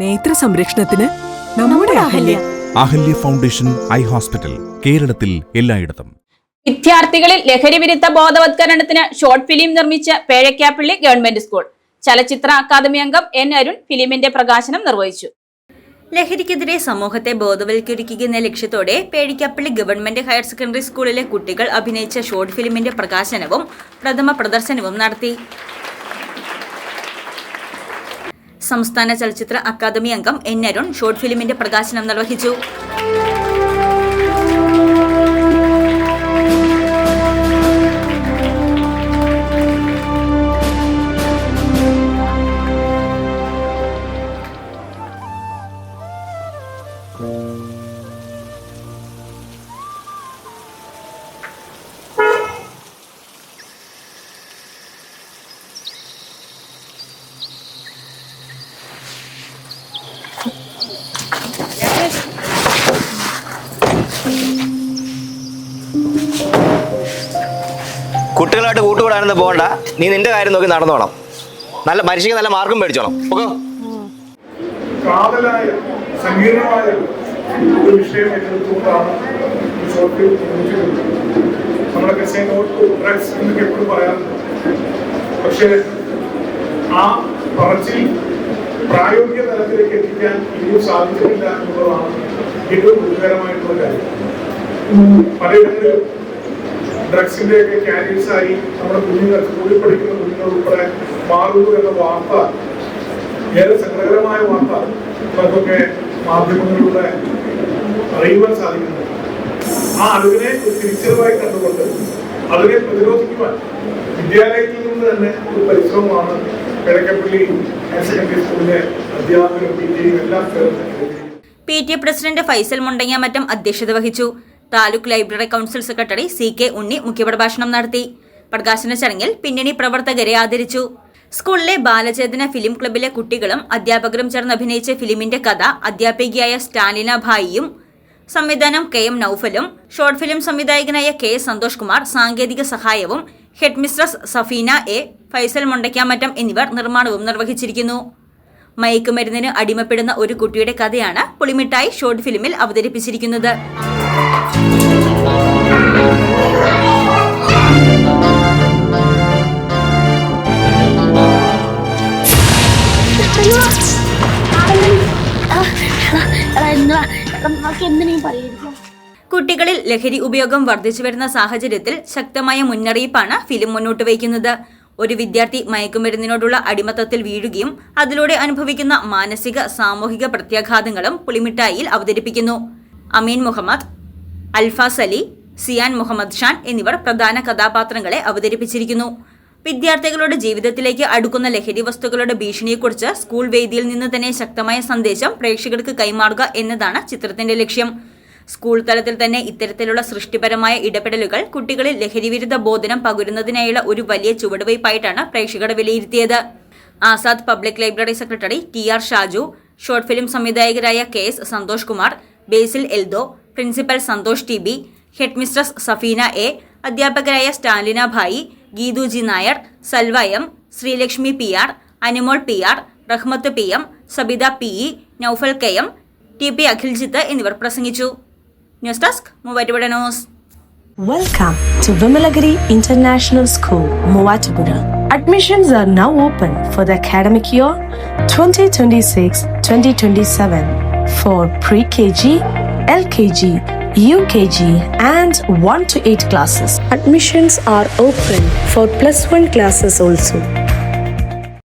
നേത്ര സംരക്ഷണത്തിന് നമ്മുടെ Ahalya. Ahalya. Foundation eye hospital കേരളത്തിൽ എല്ലായിടത്തും. വിദ്യാർത്ഥികളിൽ ലഹരി വിരുദ്ധ ബോധവത്കരണത്തിന് ഷോർട്ട് ഫിലിം നിർമ്മിച്ച പേഴക്കാപ്പള്ളി ഗവൺമെന്റ് സ്കൂൾ. ചലച്ചിത്ര അക്കാദമി അംഗം എൻ അരുൺ ഫിലിമിന്റെ പ്രകാശനം നിർവഹിച്ചു. ലഹരിക്കെതിരെ സമൂഹത്തെ ബോധവൽക്കരിക്കുക എന്ന ലക്ഷ്യത്തോടെ പേടിക്കപ്പള്ളി ഗവൺമെന്റ് ഹയർ സെക്കൻഡറി സ്കൂളിലെ കുട്ടികൾ അഭിനയിച്ച ഷോർട്ട് ഫിലിമിന്റെ പ്രകാശനവും പ്രഥമ പ്രദർശനവും നടത്തി. സംസ്ഥാന ചലച്ചിത്ര അക്കാദമി അംഗം എൻ അരുൺ ഷോർട്ട് ഫിലിമിന്റെ പ്രകാശനം നിർവഹിച്ചു. കുട്ടികളായിട്ട് കൂട്ടുകൂടാനൊന്നും പോകണ്ട. നീ നിന്റെ കാര്യം നോക്കി നടന്നോണം. നല്ല പരീക്ഷയ്ക്ക് നല്ല മാർഗം മേടിച്ചോണം. ഓക്കോ ഒരു പക്ഷേ ആ പറച്ചിൽ പ്രായോഗിക തലത്തിലേക്ക് എത്തിക്കാൻ ഇനിയും സാധിച്ചിട്ടില്ല എന്നുള്ളതാണ് ഏറ്റവും ഗുരുതരമായിട്ടുള്ള കാര്യം. പലയിടങ്ങളിലും ഡ്രഗ്സിന്റെ ഒക്കെ ക്യാരിയേഴ്സ് ആയി നമ്മുടെ കുഞ്ഞുങ്ങൾ സ്കൂളിൽ പഠിക്കുന്ന കുഞ്ഞുങ്ങൾ ഉൾപ്പെടെ മാറുന്നു എന്ന വാർത്ത ഏറെ സങ്കടകരമായ വാർത്ത അതൊക്കെ മാധ്യമങ്ങളിലൂടെ അറിയുവാൻ സാധിക്കുന്നു. ആ അറിവിനെ തിരിച്ചറിവായി കണ്ടുകൊണ്ട് അതിനെ പ്രതിരോധിക്കുവാൻ വിദ്യാലയത്തിൽ നിന്ന് തന്നെ ഒരു പരിശ്രമമാണ് കിഴക്കപ്പള്ളി ഹയർ സെക്കൻഡറി സ്കൂളിലെ അധ്യാപകരും പി ടിയും P T A president Faisal Mundangamattam അധ്യക്ഷത വഹിച്ചു. Taluk library council secretary C K Unni മുഖ്യപ്രഭാഷണം നടത്തി. പ്രകാശന ചടങ്ങിൽ പിന്നണി പ്രവർത്തകരെ ആദരിച്ചു. സ്കൂളിലെ ബാലചേതന ഫിലിം ക്ലബിലെ കുട്ടികളും അധ്യാപകരും ചേർന്ന് അഭിനയിച്ച ഫിലിമിന്റെ കഥ അധ്യാപികയായ സ്റ്റാലിന ഭായിയും സംവിധാനം കെ എം നൌഫലും ഷോർട്ട് ഫിലിം സംവിധായകനായ കെ സന്തോഷ് കുമാർ സാങ്കേതിക സഹായവും head mistress Safeena A Faisal Mundakkamattam എന്നിവർ നിർമ്മാണവും നിർവഹിച്ചിരിക്കുന്നു. മയക്കുമരുന്നിന് അടിമപ്പെടുന്ന ഒരു കുട്ടിയുടെ കഥയാണ് പുളിമിഠായി ഷോർട്ട് ഫിലിമിൽ അവതരിപ്പിച്ചിരിക്കുന്നത്. കുട്ടികളിൽ ലഹരി ഉപയോഗം വർദ്ധിച്ചു വരുന്ന സാഹചര്യത്തിൽ ശക്തമായ മുന്നറിയിപ്പാണ് ഫിലിം മുന്നോട്ട് വയ്ക്കുന്നത്. ഒരു വിദ്യാർത്ഥി മയക്കുമരുന്നിനോടുള്ള അടിമത്തത്തിൽ വീഴുകയും അതിലൂടെ അനുഭവിക്കുന്ന മാനസിക സാമൂഹിക പ്രത്യാഘാതങ്ങളും പുളിമിഠായിയിൽ അവതരിപ്പിക്കുന്നു. അമീൻ മുഹമ്മദ് അൽഫാസ് അലി സിയാൻ മുഹമ്മദ് ഷാൻ എന്നിവർ പ്രധാന കഥാപാത്രങ്ങളെ അവതരിപ്പിച്ചിരിക്കുന്നു. വിദ്യാർത്ഥികളുടെ ജീവിതത്തിലേക്ക് അടുക്കുന്ന ലഹരി വസ്തുക്കളുടെ ഭീഷണിയെക്കുറിച്ച് സ്കൂൾ വേദിയിൽ നിന്ന് തന്നെ ശക്തമായ സന്ദേശം പ്രേക്ഷകർക്ക് കൈമാറുക എന്നതാണ് ചിത്രത്തിന്റെ ലക്ഷ്യം. സ്കൂൾ തലത്തിൽ തന്നെ ഇത്തരത്തിലുള്ള സൃഷ്ടിപരമായ ഇടപെടലുകൾ കുട്ടികളിൽ ലഹരിവിരുദ്ധ ബോധനം പകരുന്നതിനായുള്ള ഒരു വലിയ ചുവടുവയ്പായിട്ടാണ് പ്രേക്ഷകർ വിലയിരുത്തിയത്. Azad public library secretary T R Shaju short film സംവിധായകരായ K S Santhosh Kumar Basil Eldho principal Santhosh T B head mistress Safeena A അധ്യാപകരായ Stalina Bhai Geethu G Nair Salva M Sreelakshmi P R Anumol P R Rahmath P M Sabitha P E Noufal K M T P Akhiljith എന്നിവർ പ്രസംഗിച്ചു. News desk Muvattupuzha news Welcome to Vimalagiri International School, Movatupura. Admissions are now open for the academic year 2026-2027 for pre-KG, LKG, UKG and 1 to 8 classes. Admissions are open for plus 1 classes also.